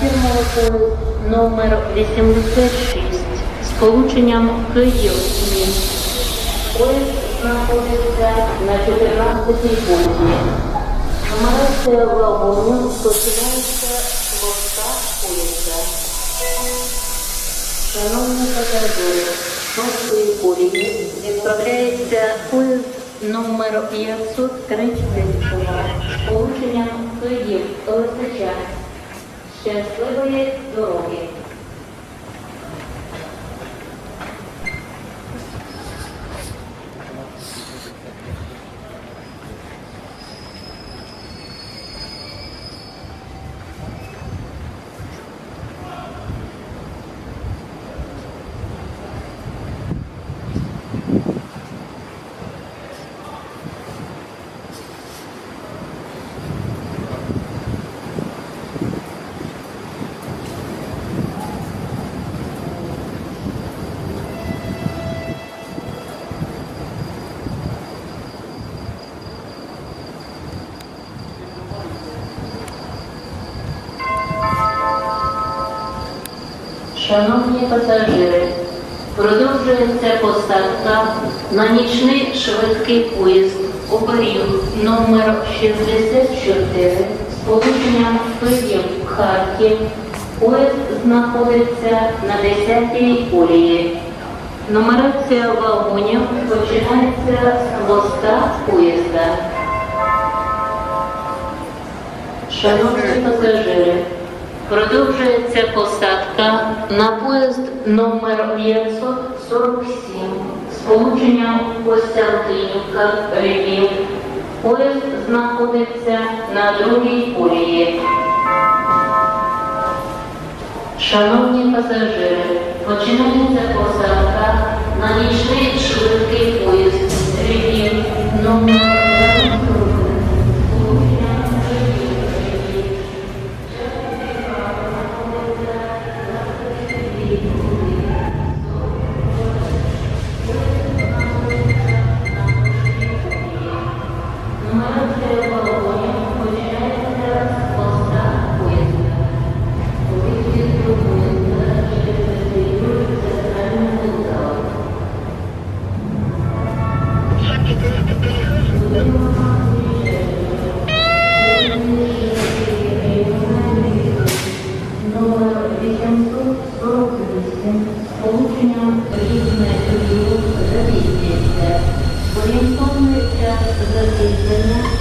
фірмовий номер 86 з полученням Київ-Мінськ. Поїзд знаходиться на 14-й пункті. Нумерація вагону починається з хвоста поїзда. Шановні пасажири, шостої колії відправляється поїзд номер 532 з полученням Київ Лисича. Щасливої дороги! Шановні пасажири, продовжується посадка на нічний швидкий поїзд оберіг номер 64 з полученням Київ Харків. Поїзд знаходиться на 10-й колії. Нумерація вагонів починається з хвоста поїзда. Шановні пасажири, продовжується посадка на поїзд номер 547 з полученням Костянтинівка Львів. Поїзд знаходиться на другій колії. Шановні пасажири, починається посадка на нічний Номер 848